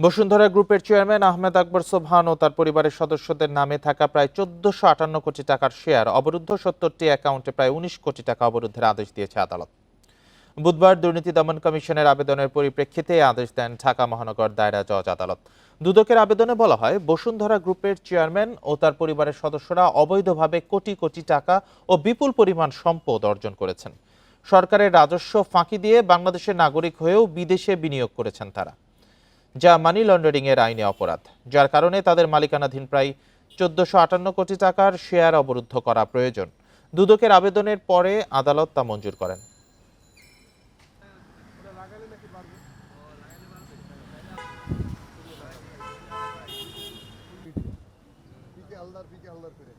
বসুন্ধরা গ্রুপের চেয়ারম্যান আহমেদ আকবর সোবহান ও তার পরিবারের সদস্যদের নামে থাকা প্রায় চোদ্দশো আটান্ন কোটি টাকার শেয়ার, অবরুদ্ধ সত্তরটি অ্যাকাউন্টে প্রায় উনিশ কোটি টাকা অবরুদ্ধের আদেশ দিয়েছে আদালত। বুধবার দুর্নীতি দমন কমিশনের আবেদনের পরিপ্রেক্ষিতে আদেশ দেন ঢাকা মহানগর দায়রা জজ আদালত। দুদকের আবেদনে বলা হয়, বসুন্ধরা গ্রুপের চেয়ারম্যান ও তার পরিবারের সদস্যরা অবৈধভাবে কোটি কোটি টাকা ও বিপুল পরিমাণ সম্পদ অর্জন করেছেন। সরকারের রাজস্ব ফাঁকি দিয়ে বাংলাদেশের নাগরিক হয়েও বিদেশে বিনিয়োগ করেছেন তারা। যা মানি লন্ডারিংয়ের আইনে অপরাধ, যার কারণে তাদের মালিকানাধীন প্রায় চোদ্দশো আটান্ন কোটি টাকার শেয়ার অবরুদ্ধ করা প্রয়োজন। দুদকের আবেদনের পরে আদালত তা মঞ্জুর করেন। আল্লাহর দিকে আল্লাহর করে।